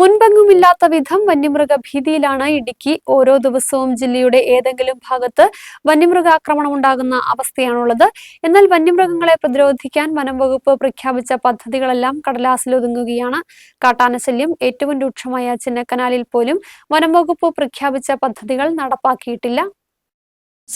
മുൻപെങ്ങുമില്ലാത്ത വിധം വന്യമൃഗ ഭീതിയിലാണ് ഇടുക്കി. ഓരോ ദിവസവും ജില്ലയുടെ ഏതെങ്കിലും ഭാഗത്ത് വന്യമൃഗാക്രമണം ഉണ്ടാകുന്ന അവസ്ഥയാണുള്ളത്. എന്നാൽ വന്യമൃഗങ്ങളെ പ്രതിരോധിക്കാൻ വനം വകുപ്പ് പ്രഖ്യാപിച്ച പദ്ധതികളെല്ലാം കടലാസിലൊതുങ്ങുകയാണ് കാട്ടാനശല്യം ഏറ്റവും രൂക്ഷമായ ചിന്നക്കനാലിൽ പോലും വനം വകുപ്പ് പ്രഖ്യാപിച്ച പദ്ധതികൾ നടപ്പാക്കിയിട്ടില്ല.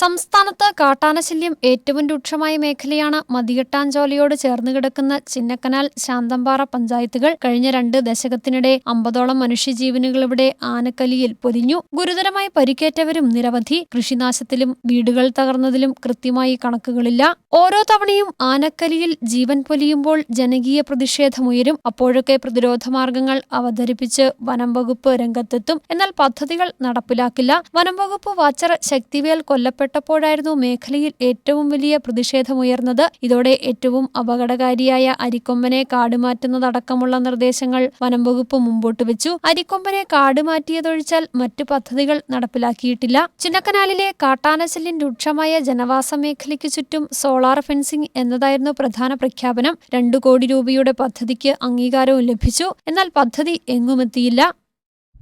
സംസ്ഥാനത്ത് കാട്ടാനശല്യം ഏറ്റവും രൂക്ഷമായ മേഖലയാണ് മതികെട്ടാഞ്ചോലയോട് ചേർന്ന് കിടക്കുന്ന ചിന്നക്കനാൽ ശാന്തമ്പാറ പഞ്ചായത്തുകൾ കഴിഞ്ഞ രണ്ട് ദശകത്തിനിടെ അമ്പതോളം മനുഷ്യജീവനുകൾ ഇവിടെ ആനക്കലിയിൽ പൊലിഞ്ഞു ഗുരുതരമായി പരിക്കേറ്റവരും നിരവധി കൃഷിനാശത്തിലും വീടുകൾ തകർന്നതിലും കൃത്യമായി കണക്കുകളില്ല. ഓരോ തവണയും ആനക്കലിയിൽ ജീവൻ പൊലിയുമ്പോൾ ജനകീയ പ്രതിഷേധമുയരും. അപ്പോഴൊക്കെ പ്രതിരോധ മാർഗങ്ങൾ അവതരിപ്പിച്ച് വനം വകുപ്പ് രംഗത്തെത്തും. എന്നാൽ പദ്ധതികൾ നടപ്പിലാക്കില്ല. വനം വകുപ്പ് വാച്ചർ ശക്തിവേൽ കൊല്ലപ്പെട്ടപ്പോഴായിരുന്നു മേഖലയിൽ ഏറ്റവും വലിയ പ്രതിഷേധമുയർന്നത്. ഇതോടെ ഏറ്റവും അപകടകാരിയായ അരിക്കൊമ്പനെ കാടുമാറ്റുന്നതടക്കമുള്ള നിർദ്ദേശങ്ങൾ വനംവകുപ്പ് മുമ്പോട്ട് വെച്ചു. അരിക്കൊമ്പനെ കാടുമാറ്റിയതൊഴിച്ചാൽ മറ്റു പദ്ധതികൾ നടപ്പിലാക്കിയിട്ടില്ല. ചിന്നക്കനാലിലെ കാട്ടാനശല്യം രൂക്ഷമായ ജനവാസ മേഖലയ്ക്ക് ചുറ്റും സോളാർ ഫെൻസിംഗ് എന്നതായിരുന്നു പ്രധാന പ്രഖ്യാപനം. രണ്ടു കോടി രൂപയുടെ പദ്ധതിക്ക് അംഗീകാരവും ലഭിച്ചു. എന്നാൽ പദ്ധതി എങ്ങുമെത്തിയില്ല.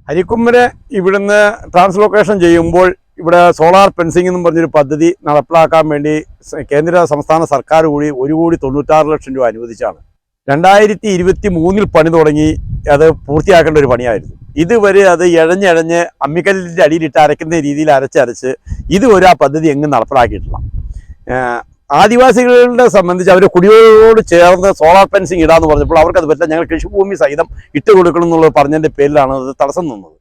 അരിക്കൊമ്പനെ ഇവിടുന്ന് ട്രാൻസ്ലൊക്കേഷൻ ചെയ്യുമ്പോൾ ഇവിടെ സോളാർ ഫെൻസിംഗ് എന്നും പറഞ്ഞൊരു പദ്ധതി നടപ്പിലാക്കാൻ വേണ്ടി കേന്ദ്ര സംസ്ഥാന സർക്കാർ കൂടി ഒരു കോടി തൊണ്ണൂറ്റാറ് ലക്ഷം രൂപ അനുവദിച്ചാണ്. രണ്ടായിരത്തി ഇരുപത്തി മൂന്നിൽ പണി തുടങ്ങി അത് പൂർത്തിയാക്കേണ്ട ഒരു പണിയായിരുന്നു. ഇതുവരെ അത് ഇഴഞ്ഞിഴഞ്ഞ് അമ്മിക്കല്ലിന്റെ അടിയിലിട്ട് അരയ്ക്കുന്ന രീതിയിൽ അരച്ചരച്ച് ഇതുവരെ ആ പദ്ധതി എങ്ങും നടപ്പിലാക്കിയിട്ടില്ല. ആദിവാസികളുടെ സംബന്ധിച്ച് അവർ കുടിയോട് ചേർന്ന് സോളാർ ഫെൻസിങ് ഇടാന്ന് പറഞ്ഞപ്പോൾ അവർക്ക് അത് പറ്റില്ല. ഞങ്ങൾ കൃഷിഭൂമി സഹിതം ഇട്ട് കൊടുക്കണം എന്നുള്ളത് പറഞ്ഞതിന്റെ പേരിലാണ് അത് തടസ്സം നിന്നത്.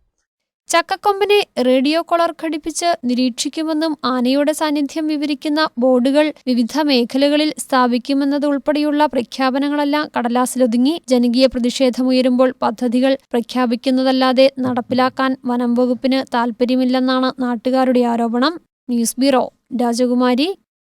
ചക്കക്കൊമ്പനെ റേഡിയോ കോളർ ഘടിപ്പിച്ച് നിരീക്ഷിക്കുമെന്നും ആനയുടെ സാന്നിധ്യം വിവരിക്കുന്ന ബോർഡുകൾ വിവിധ മേഖലകളിൽ സ്ഥാപിക്കുമെന്നതുൾപ്പെടെയുള്ള പ്രഖ്യാപനങ്ങളെല്ലാം കടലാസിലൊതുങ്ങി ജനകീയ പ്രതിഷേധമുയരുമ്പോൾ പദ്ധതികൾ പ്രഖ്യാപിക്കുന്നതല്ലാതെ നടപ്പിലാക്കാൻ വനം വകുപ്പിന് താൽപ്പര്യമില്ലെന്നാണ് നാട്ടുകാരുടെ ആരോപണം. ന്യൂസ് ബ്യൂറോ രാജകുമാരി